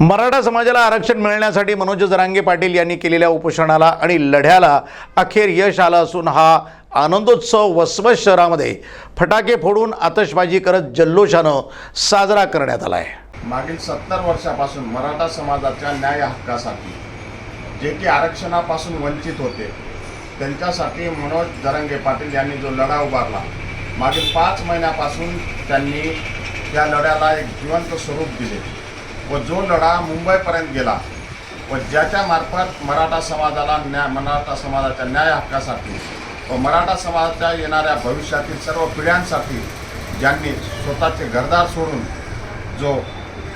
मराठा समाजाला आरक्षण मिळण्यासाठी मनोज जरांगे पाटील यांनी केलेल्या उपोषणाला आणि लढ्याला अखेर यश आलं असून हा आनंदोत्सव वसमत शहरामध्ये फटाके फोडून आतषबाजी करत जल्लोषानं साजरा करण्यात आला आहे मागील सत्तर वर्षापासून मराठा समाजाच्या न्याय हक्कासाठी जे की आरक्षणापासून वंचित होते त्यांच्यासाठी मनोज जरंगे पाटील यांनी जो लढा उभारला मागील पाच महिन्यापासून त्यांनी त्या लढ्याला एक जिवंत स्वरूप दिले. व जो लढा मुंबईपर्यंत गेला व ज्याच्या मार्फत मराठा समाजाला न्याय मराठा समाजाच्या न्याय हक्कासाठी व मराठा समाजाच्या येणाऱ्या भविष्यातील सर्व पिढ्यांसाठी ज्यांनी स्वतःचे घरदार सोडून जो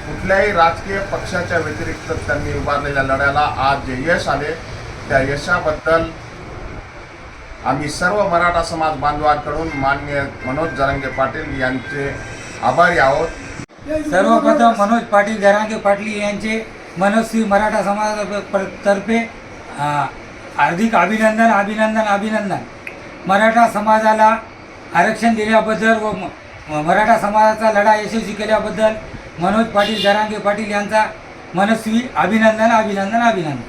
कुठल्याही राजकीय पक्षाच्या व्यतिरिक्त त्यांनी उभारलेल्या लढ्याला आज जे यश आले त्या यशाबद्दल आम्ही सर्व मराठा समाज बांधवांकडून मान्य मनोज जरंगे पाटील यांचे आभारी आहोत. सर्वप्रथम मनोज पाटील जरांगे पाटील यांचे मनस्वी मराठा समाजातर्फे हार्दिक अभिनंदन अभिनंदन अभिनंदन. मराठा समाजाला आरक्षण दिल्याबद्दल व म- मराठा समाजाचा लढा यशस्वी केल्याबद्दल मनोज पाटील जरांगे पाटील यांचा मनस्वी अभिनंदन अभिनंदन अभिनंदन.